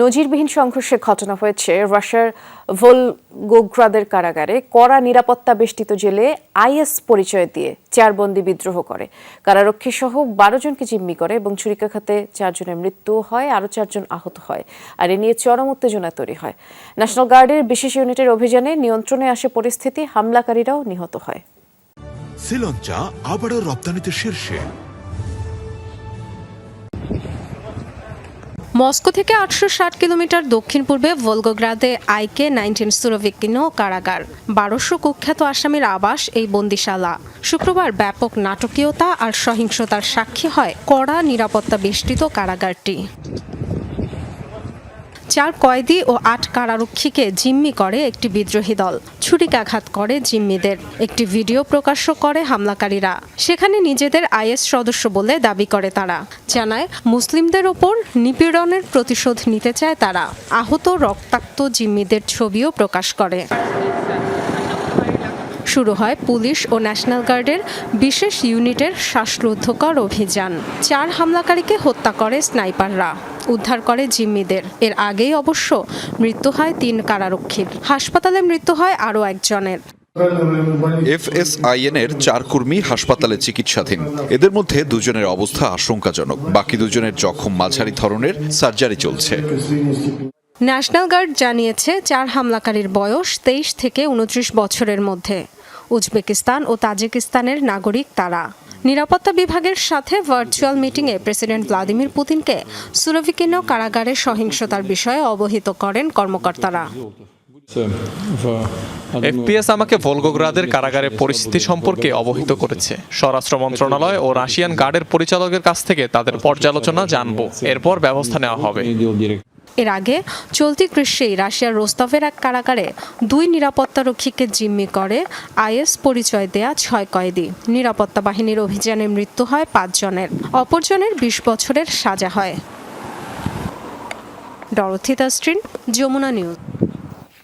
নজিরবিহীন সংঘর্ষের ঘটনা হয়েছে। রাশিয়ার ভোলগোগ্রাদের কারাগারে কড়া নিরাপত্তা বেষ্টিত জেলে আইএস পরিচয় দিয়ে চার বন্দি বিদ্রোহ করে। কারারক্ষী সহ বারো জনকে জিম্মি করে এবং ছুরিকাঘাতে চারজনের মৃত্যু হয়, আরও চারজন আহত হয় আর এ নিয়ে চরম উত্তেজনা তৈরি হয়। ন্যাশনাল গার্ডের বিশেষ ইউনিটের অভিযানে নিয়ন্ত্রণে আসে পরিস্থিতি, হামলাকারীরাও নিহত হয়। শ্রীলঙ্কা আবারও রপ্তানিতে শীর্ষে। মস্কো থেকে আটশো ষাট কিলোমিটার দক্ষিণ পূর্বে ভোলগোগ্রাদে আইকে নাইনটিন সুরভিকিন কারাগার। বারোশো কুখ্যাত আসামির আবাস এই বন্দিশালা। শুক্রবার ব্যাপক নাটকীয়তা আর সহিংসতার সাক্ষী হয় কড়া নিরাপত্তা বেষ্টিত কারাগারটি। চার কয়েদি ও আট কারারক্ষীকে জিম্মি করে একটি বিদ্রোহী দল। ছুরিকাঘাত করে জিম্মিদের। একটি ভিডিও প্রকাশ্য করে হামলাকারীরা। সেখানে নিজেদের আইএস সদস্য বলে দাবি করে তারা। জানায়, মুসলিমদের ওপর নিপীড়নের প্রতিশোধ নিতে চায় তারা। আহত রক্তাক্ত জিম্মিদের ছবিও প্রকাশ করে। শুরু হয় পুলিশ ও ন্যাশনাল গার্ডের বিশেষ ইউনিটের শ্বাসরুদ্ধকর অভিযান। চার হামলাকারীকে হত্যা করে স্নাইপাররা। উদ্ধার করে জিম্মিদের। এর আগেই অবশ্য মৃত্যু হয় তিন কারারক্ষীর। হাসপাতালে মৃত্যু হয় আরও একজনের। এফএসআইএন এর চার কর্মী হাসপাতালে চিকিৎসাধীন। এদের মধ্যে দুজনের অবস্থা আশঙ্কাজনক। বাকি দুজনের জখম মাঝারি ধরনের সার্জারি চলছে। ন্যাশনাল গার্ড জানিয়েছে চার হামলাকারীর বয়স তেইশ থেকে উনত্রিশ বছরের মধ্যে। উজবেকিস্তান ও তাজিকিস্তানের নাগরিক তারা। নিরাপত্তা বিভাগের সাথে ভার্চুয়াল মিটিংয়ে প্রেসিডেন্ট ভ্লাদিমির পুতিনকে সুরভিকিনো কারাগারের সহিংসতার বিষয়ে অবহিত করেন কর্মকর্তারা। এফপিএস আমাকে ভলগোগ্রাদের কারাগারের পরিস্থিতি সম্পর্কে অবহিত করেছে। স্বরাষ্ট্র মন্ত্রণালয় ও রাশিয়ান গার্ডের পরিচালকের কাছ থেকে তাদের পর্যালোচনা জানব। এরপর ব্যবস্থা নেওয়া হবে। এর আগে চলতি গ্রীষ্মেই রাশিয়ার রোস্তভের এক কারাগারে দুই নিরাপত্তারক্ষীকে জিম্মি করে আইএস পরিচয় দেয়া ছয় কয়েদি। নিরাপত্তা বাহিনীর অভিযানে মৃত্যু হয় পাঁচজনের। অপরজনের বিশ বছরের সাজা হয়। ডরথিতা স্ট্রিন, যমুনা নিউজ।